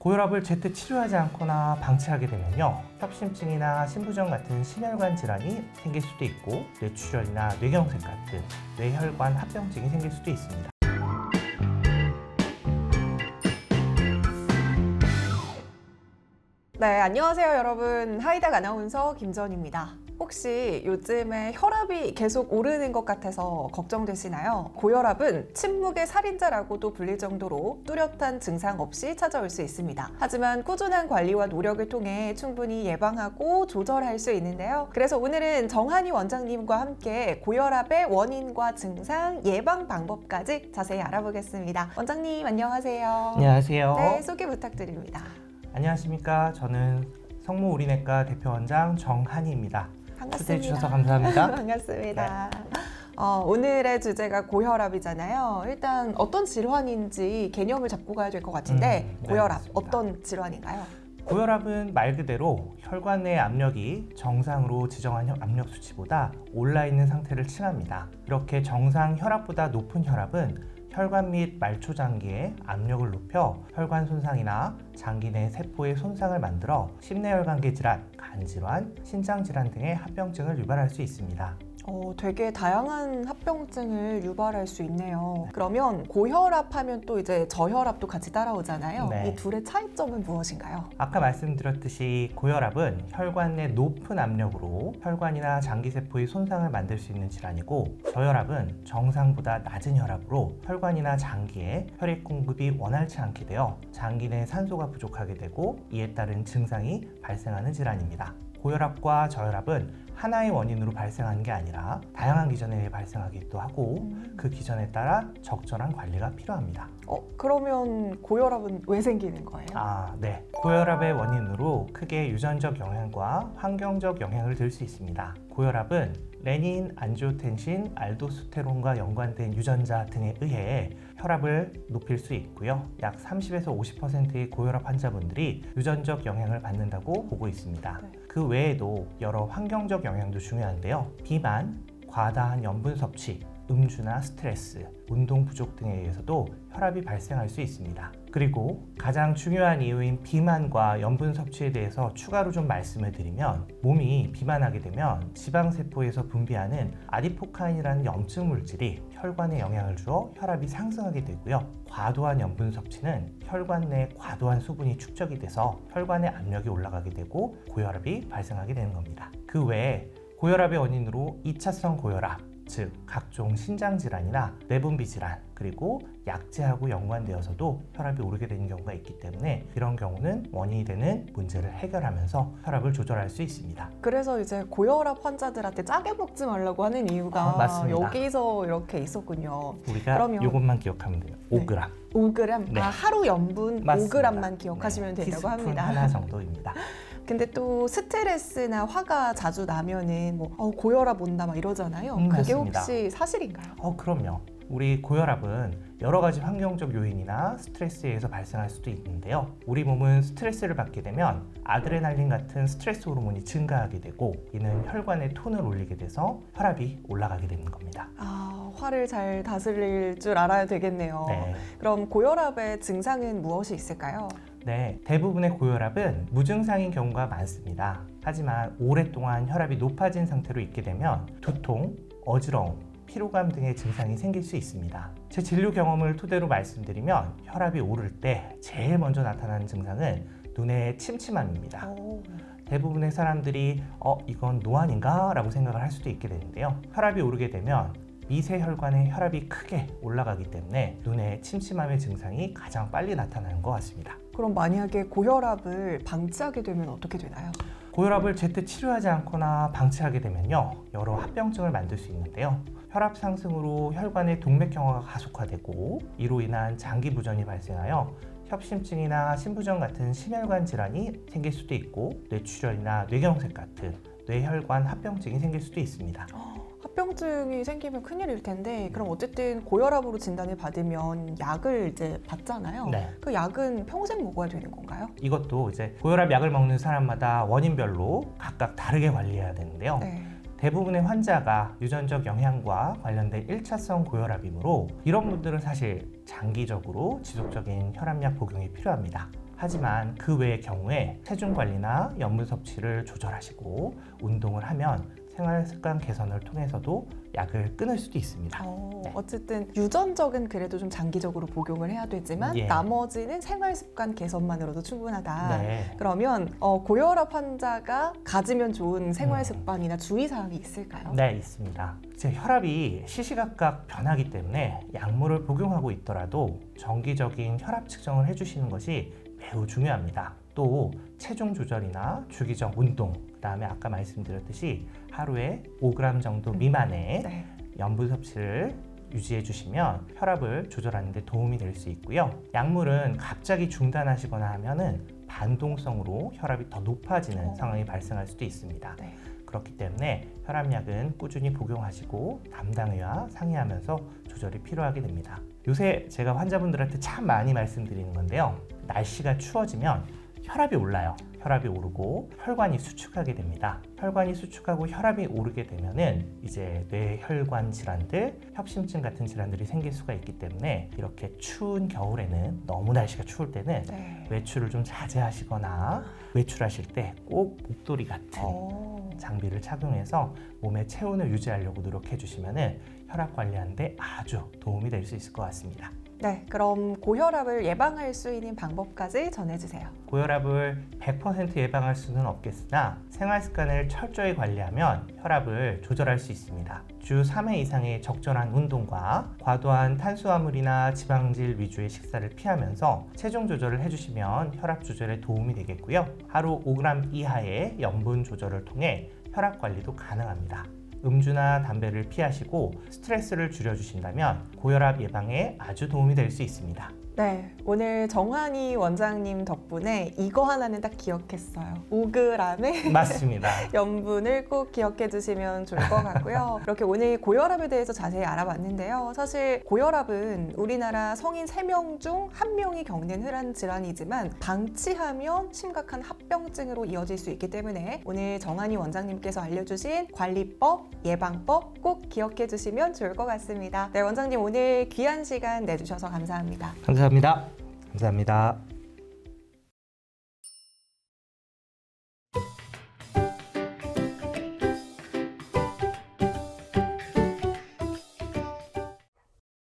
고혈압을 제때 치료하지 않거나 방치하게 되면요. 협심증이나 신부전 같은 심혈관 질환이 생길 수도 있고 뇌출혈이나 뇌경색 같은 뇌혈관 합병증이 생길 수도 있습니다. 네, 안녕하세요, 여러분. 하이닥 아나운서 김전입니다. 혹시 요즘에 혈압이 계속 오르는 것 같아서 걱정되시나요? 고혈압은 침묵의 살인자라고도 불릴 정도로 뚜렷한 증상 없이 찾아올 수 있습니다. 하지만 꾸준한 관리와 노력을 통해 충분히 예방하고 조절할 수 있는데요. 그래서 오늘은 정한희 원장님과 함께 고혈압의 원인과 증상, 예방 방법까지 자세히 알아보겠습니다. 원장님, 안녕하세요. 안녕하세요. 네, 소개 부탁드립니다. 안녕하십니까. 저는 성모우리내과 대표원장 정한희입니다. 초대해 주셔서 감사합니다. 반갑습니다. 어, 오늘의 주제가 고혈압이잖아요. 일단 어떤 질환인지 개념을 잡고 가야 될 것 같은데 음, 네, 고혈압 맞습니다. 어떤 질환인가요? 고혈압은 말 그대로 혈관 내 압력이 정상으로 지정한 혈- 압력 수치보다 올라 있는 상태를 칭합니다. 이렇게 정상 혈압보다 높은 혈압은 혈관 및 말초 장기의 압력을 높여 혈관 손상이나 장기 내 세포의 손상을 만들어 심내혈관계 질환, 간 질환, 신장 질환 등의 합병증을 유발할 수 있습니다. 어, 되게 다양한 합병증을 유발할 수 있네요. 그러면 고혈압 하면 또 이제 저혈압도 같이 따라오잖아요. 네. 이 둘의 차이점은 무엇인가요? 아까 말씀드렸듯이 고혈압은 혈관 내 높은 압력으로 혈관이나 장기세포의 손상을 만들 수 있는 질환이고 저혈압은 정상보다 낮은 혈압으로 혈관이나 장기에 혈액 공급이 원활치 않게 되어 장기 내 산소가 부족하게 되고 이에 따른 증상이 발생하는 질환입니다. 고혈압과 저혈압은 하나의 원인으로 발생하는 게 아니라 다양한 기전에 발생하기도 하고 그 기전에 따라 적절한 관리가 필요합니다. 어, 그러면 고혈압은 왜 생기는 거예요? 아, 네. 고혈압의 원인으로 크게 유전적 영향과 환경적 영향을 들 수 있습니다. 고혈압은 레닌, 안지오텐신, 알도스테론과 연관된 유전자 등에 의해 혈압을 높일 수 있고요. 약 30에서 50%의 고혈압 환자분들이 유전적 영향을 받는다고 보고 있습니다. 네. 그 외에도 여러 환경적 영향도 중요한데요. 비만, 과다한 염분 섭취, 음주나 스트레스, 운동 부족 등에 의해서도 혈압이 발생할 수 있습니다. 그리고 가장 중요한 이유인 비만과 염분 섭취에 대해서 추가로 좀 말씀을 드리면 몸이 비만하게 되면 지방세포에서 분비하는 아디포카인이라는 염증 물질이 혈관에 영향을 주어 혈압이 상승하게 되고요. 과도한 염분 섭취는 혈관 내 과도한 수분이 축적이 돼서 혈관의 압력이 올라가게 되고 고혈압이 발생하게 되는 겁니다. 그 외에 고혈압의 원인으로 2차성 고혈압, 즉 각종 신장 질환이나 내분비 질환 그리고 약제하고 연관되어서도 혈압이 오르게 되는 경우가 있기 때문에 이런 경우는 원인이 되는 문제를 해결하면서 혈압을 조절할 수 있습니다. 그래서 이제 고혈압 환자들한테 짜게 먹지 말라고 하는 이유가 아. 여기서 이렇게 있었군요. 우리가 그러면- 이것만 기억하면 돼요. 네. 5g 5g, 네. 아, 하루 염분 맞습니다. 5g만 기억하시면 네, 된다고 합니다. 하나 정도입니다. 근데 또 스트레스나 화가 자주 나면은 뭐 어, 고혈압 온다 막 이러잖아요. 음, 그게 맞습니다. 혹시 사실인가요? 어, 그럼요. 우리 고혈압은 여러 가지 환경적 요인이나 스트레스에 의해서 발생할 수도 있는데요. 우리 몸은 스트레스를 받게 되면 아드레날린 같은 스트레스 호르몬이 증가하게 되고 이는 혈관의 톤을 올리게 돼서 혈압이 올라가게 되는 겁니다. 아, 화를 잘 다스릴 줄 알아야 되겠네요. 네. 그럼 고혈압의 증상은 무엇이 있을까요? 네, 대부분의 고혈압은 무증상인 경우가 많습니다. 하지만 오랫동안 혈압이 높아진 상태로 있게 되면 두통, 어지러움, 피로감 등의 증상이 생길 수 있습니다. 제 진료 경험을 토대로 말씀드리면 혈압이 오를 때 제일 먼저 나타나는 증상은 눈의 침침함입니다. 오, 대부분의 사람들이 어 이건 노안인가 라고 생각을 할 수도 있게 되는데요. 혈압이 오르게 되면 미세 혈관의 혈압이 크게 올라가기 때문에 눈의 침침함의 증상이 가장 빨리 나타나는 것 같습니다. 그럼 만약에 고혈압을 방치하게 되면 어떻게 되나요? 고혈압을 제때 치료하지 않거나 방치하게 되면요 여러 합병증을 만들 수 있는데요 혈압 상승으로 혈관의 동맥 경화가 가속화되고 이로 인한 장기 부전이 발생하여 협심증이나 신부전 같은 심혈관 질환이 생길 수도 있고 뇌출혈이나 뇌경색 같은 뇌혈관 합병증이 생길 수도 있습니다. 합병증이 생기면 큰일일 텐데 그럼 어쨌든 고혈압으로 진단을 받으면 약을 이제 받잖아요. 네. 그 약은 평생 먹어야 되는 건가요? 이것도 이제 고혈압 약을 먹는 사람마다 원인별로 각각 다르게 관리해야 되는데요. 네. 대부분의 환자가 유전적 영향과 관련된 1차성 고혈압이므로 이런 분들은 사실 장기적으로 지속적인 혈압약 복용이 필요합니다. 하지만 그 외의 경우에 체중 관리나 염분 섭취를 조절하시고 운동을 하면 생활 습관 개선을 통해서도 약을 끊을 수도 있습니다. 어, 네. 어쨌든 유전적은 그래도 좀 장기적으로 복용을 해야 되지만 예. 나머지는 생활 습관 개선만으로도 충분하다. 네. 그러면 어, 고혈압 환자가 가지면 좋은 생활 음. 습관이나 주의 사항이 있을까요? 네, 있습니다. 이제 혈압이 시시각각 변하기 때문에 약물을 복용하고 있더라도 정기적인 혈압 측정을 해주시는 것이 매우 중요합니다. 또 체중 조절이나 주기적 운동, 그다음에 아까 말씀드렸듯이 하루에 5g 정도 미만의 네. 염분 섭취를 유지해 주시면 혈압을 조절하는 데 도움이 될 수 있고요. 약물은 갑자기 중단하시거나 하면은 반동성으로 혈압이 더 높아지는 어. 상황이 발생할 수도 있습니다. 네. 그렇기 때문에 혈압약은 꾸준히 복용하시고 담당의와 상의하면서 조절이 필요하게 됩니다. 요새 제가 환자분들한테 참 많이 말씀드리는 건데요. 날씨가 추워지면 혈압이 올라요. 혈압이 오르고 혈관이 수축하게 됩니다. 혈관이 수축하고 혈압이 오르게 되면은 이제 뇌혈관 질환들, 협심증 같은 질환들이 생길 수가 있기 때문에 이렇게 추운 겨울에는 너무 날씨가 추울 때는 네. 외출을 좀 자제하시거나 외출하실 때 꼭 목도리 같은 어. 장비를 착용해서 몸의 체온을 유지하려고 노력해 주시면은 혈압 관리하는데 아주 도움이 될 수 있을 것 같습니다. 네, 그럼 고혈압을 예방할 수 있는 방법까지 전해주세요. 고혈압을 100% 예방할 수는 없겠으나 생활 습관을 철저히 관리하면 혈압을 조절할 수 있습니다. 주 3회 이상의 적절한 운동과 과도한 탄수화물이나 지방질 위주의 식사를 피하면서 체중 조절을 해주시면 혈압 조절에 도움이 되겠고요. 하루 5g 이하의 염분 조절을 통해 혈압 관리도 가능합니다. 음주나 담배를 피하시고 스트레스를 줄여주신다면 고혈압 예방에 아주 도움이 될 수 있습니다. 네, 오늘 정환희 원장님 덕분에 이거 하나는 딱 기억했어요. 5g의 맞습니다. 염분을 꼭 기억해 주시면 좋을 것 같고요. 이렇게 오늘 고혈압에 대해서 자세히 알아봤는데요. 사실 고혈압은 우리나라 성인 3명 중 1명이 겪는 혈안 질환이지만 방치하면 심각한 합병증으로 이어질 수 있기 때문에 오늘 정한희 원장님께서 알려주신 관리법, 예방법 꼭 기억해 주시면 좋을 것 같습니다. 네, 원장님 오늘 귀한 시간 내주셔서 감사합니다. 감사합니다. 감사합니다.